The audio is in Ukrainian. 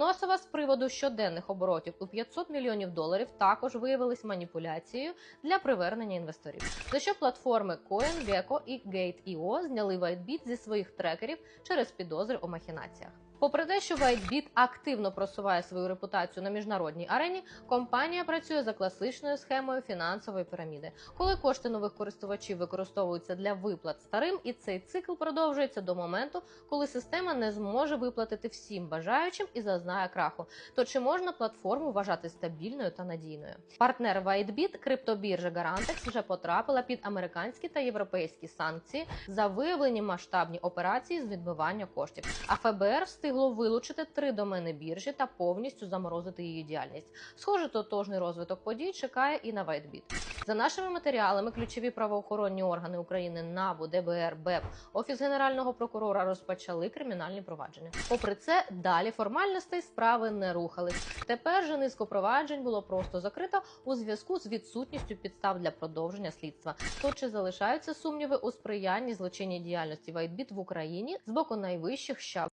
Носова з приводу щоденних оборотів у 500 мільйонів доларів також виявились маніпуляцією для привернення інвесторів. За що платформи CoinGecko і Gate.io зняли WhiteBit зі своїх трекерів через підозри у махінаціях. Попри те, що WhiteBit активно просуває свою репутацію на міжнародній арені, компанія працює за класичною схемою фінансової піраміди, коли кошти нових користувачів використовуються для виплат старим, і цей цикл продовжується до моменту, коли система не зможе виплатити всім бажаючим і зазнає краху. То чи можна платформу вважати стабільною та надійною? Партнер WhiteBit, криптобіржа Garantex, вже потрапила під американські та європейські санкції за виявлені масштабні операції з відмивання коштів. А ФБР встигло вилучити три домени біржі та повністю заморозити її діяльність. Схоже, тотожний розвиток подій чекає і на WhiteBit. За нашими матеріалами, ключові правоохоронні органи України НАБУ, ДБР, БЕП, Офіс Генерального прокурора розпочали кримінальні провадження. Попри це, далі формальностей справи не рухались. Тепер же низку проваджень було просто закрито у зв'язку з відсутністю підстав для продовження слідства. То чи залишаються сумніви у сприянні злочинній діяльності WhiteBit в Україні з боку найвищих щаб